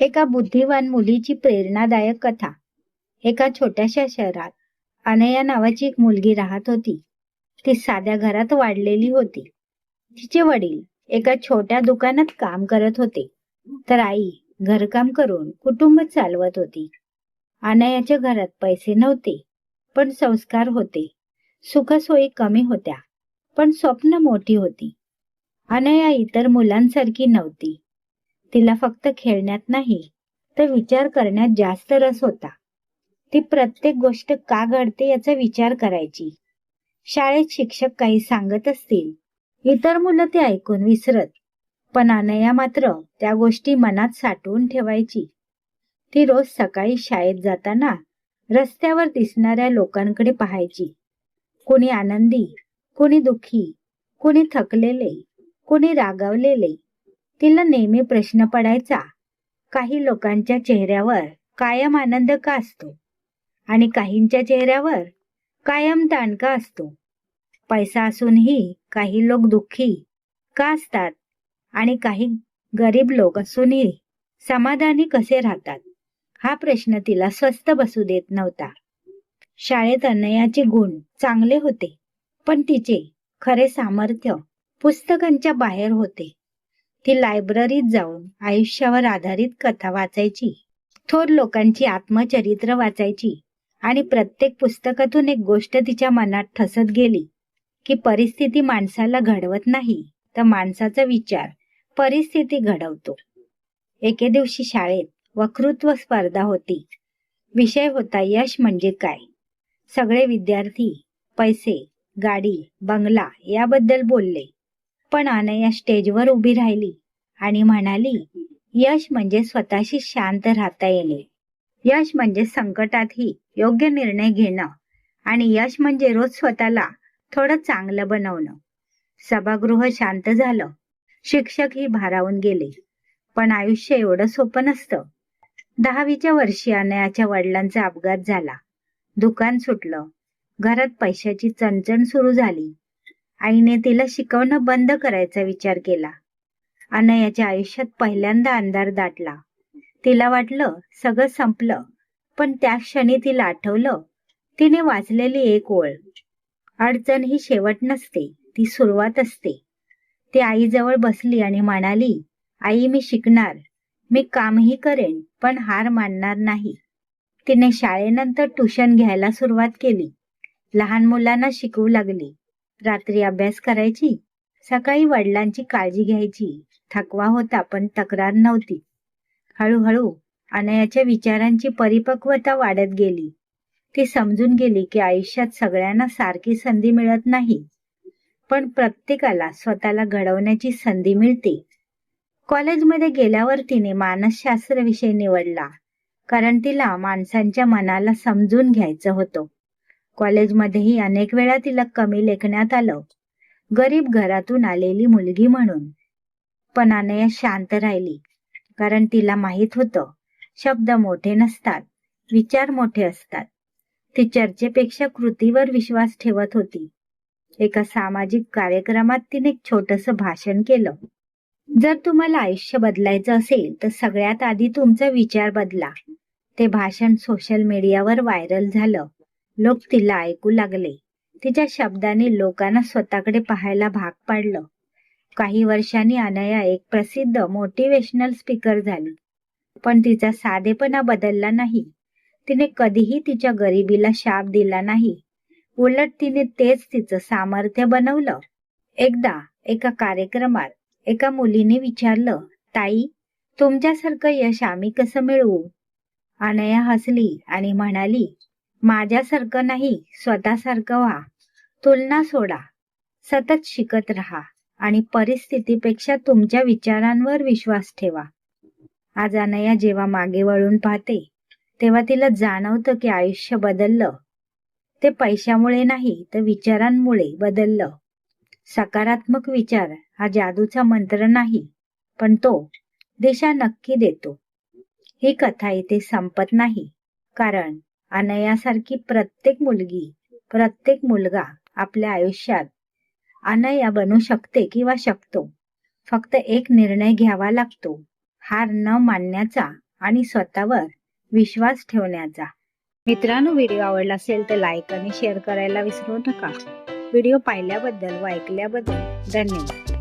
एका बुद्धिवान मुलीची प्रेरणादायक कथा. एका छोट्याशा शहरात अनया नावाची एक मुलगी राहत होती. ती साध्या घरात वाढलेली होती. तिचे वडील एका छोट्या दुकानात काम करत होते. तर आई घरकाम करून कुटुंब चालवत होती. अनयाच्या घरात पैसे नव्हते पण संस्कार होते. सुखसोयी कमी होत्या पण स्वप्न मोठी होती. अनया इतर मुलांसारखी नव्हती. तिला फक्त खेळण्यात नाही तर विचार करण्यात जास्त रस होता. ती प्रत्येक गोष्ट का घडते याचा विचार करायची. शाळेत शिक्षक काही सांगत असतील. इतर मुलं ते ऐकून विसरत पण अनया मात्र त्या गोष्टी मनात साठवून ठेवायची. ती रोज सकाळी शाळेत जाताना रस्त्यावर दिसणाऱ्या लोकांकडे पाहायची. कोणी आनंदी कोणी दुःखी कोणी थकलेले कोणी रागावलेले तिला नेहमी प्रश्न पडायचा. काही लोकांच्या चेहऱ्यावर कायम आनंद का असतो? आणि काहींच्या चेहऱ्यावर कायम ताण का असतो? पैसा असूनही काही लोक दुःखी का असतात? आणि काही गरीब लोक असूनही समाधानी कसे राहतात? हा प्रश्न तिला स्वस्त बसू देत नव्हता. शाळेत अनयाचे गुण चांगले होते पण तिचे खरे सामर्थ्य पुस्तकांच्या बाहेर होते. ती लायब्ररीत जाऊन आयुष्यावर आधारित कथा वाचायची थोर लोकांची आत्मचरित्र वाचायची आणि प्रत्येक पुस्तकातून एक गोष्ट तिच्या मनात ठसत गेली की परिस्थिती माणसाला घडवत नाही तर माणसाचा विचार परिस्थिती घडवतो. एके दिवशी शाळेत वक्तृत्व स्पर्धा होती. विषय होता यश म्हणजे काय? सगळे विद्यार्थी पैसे गाडी बंगला याबद्दल बोलले. पण अनया स्टेजवर उभी राहिली आणि म्हणाली यश म्हणजे स्वतःशी शांत राहता येणे. यश म्हणजे संकटातही योग्य निर्णय घेणं आणि यश म्हणजे रोज स्वतःला थोडं चांगलं बनवणं. सभागृह शांत झालं. शिक्षकही भारावून गेले. पण आयुष्य एवढं सोपं नसतं. दहावीच्या वर्षी अनयाच्या वडिलांचा अपघात झाला. दुकान सुटलं. घरात पैशाची चणचण सुरू झाली. आईने तिला शिकवणं बंद करायचा विचार केला. अनयाच्या आयुष्यात पहिल्यांदा अंधार दाटला. तिला वाटलं सगळं संपलं पण त्या क्षणी तिला आठवलं तिने वाचलेली एक ओळ. अडचण ही शेवट नसते ती सुरुवात असते. ती आईजवळ बसली आणि म्हणाली आई मी शिकणार. मी कामही करेन पण हार मानणार नाही. तिने शाळेनंतर ट्युशन घ्यायला सुरुवात केली. लहान मुलांना शिकवू लागली. रात्री अभ्यास करायची. सकाळी वडिलांची काळजी घ्यायची. थकवा होता पण तक्रार नव्हती. हळूहळू अनयाच्या विचारांची परिपक्वता वाढत गेली. ती समजून गेली की आयुष्यात सगळ्यांना सारखी संधी मिळत नाही. पण प्रत्येकाला स्वतःला घडवण्याची संधी मिळते. कॉलेजमध्ये गेल्यावर तिने मानसशास्त्र विषय निवडला. कारण तिला माणसांच्या मनाला समजून घ्यायचं होतं. कॉलेजमध्येही अनेक वेळा तिला कमी लेखण्यात आलं. गरीब घरातून आलेली मुलगी म्हणून. पण अनया शांत राहिली कारण तिला माहीत होतं शब्द मोठे नसतात विचार मोठे असतात. ती चर्चेपेक्षा कृतीवर विश्वास ठेवत होती. एका सामाजिक कार्यक्रमात तिने एक छोटस भाषण केलं. जर तुम्हाला आयुष्य बदलायचं असेल तर सगळ्यात आधी तुमचा विचार बदला. ते भाषण सोशल मीडियावर व्हायरल झालं. लोक तिला ऐकू लागले. तिच्या शब्दाने लोकांना स्वतःकडे पाहायला भाग पाडलं. काही वर्षांनी अनया एक प्रसिद्ध मोटिवेशनल स्पीकर झाली. पण तिचा साधेपणा बदलला नाही. तिने कधीही तिच्या गरिबीला शाप दिला नाही. उलट तिने तेच तिचं सामर्थ्य बनवलं. एकदा एका कार्यक्रमात एका मुलीने विचारलं ताई तुमच्यासारखं यश आम्ही कसं मिळवू? अनया हसली आणि म्हणाली माझ्यासारखं नाही स्वतःसारखं व्हा. तुलना सोडा. सतत शिकत राहा आणि परिस्थितीपेक्षा तुमच्या विचारांवर विश्वास ठेवा. आज अनया जेव्हा मागे वळून पाहते तेव्हा तिला जाणवतं की आयुष्य बदललं. ते पैशामुळे नाही तर विचारांमुळे बदललं. सकारात्मक विचार हा जादूचा मंत्र नाही पण तो दिशा नक्की देतो. ही कथा इथे संपत नाही कारण अनयासारखी प्रत्येक मुलगी प्रत्येक मुलगा आपल्या आयुष्यात अनया बनू शकते किंवा शकतो. फक्त एक निर्णय घ्यावा लागतो. हार न मानण्याचा आणि स्वतःवर विश्वास ठेवण्याचा. मित्रांनो व्हिडिओ आवडला असेल तर लाईक आणि शेअर करायला विसरू नका. व्हिडिओ पाहिल्याबद्दल व ऐकल्याबद्दल धन्यवाद.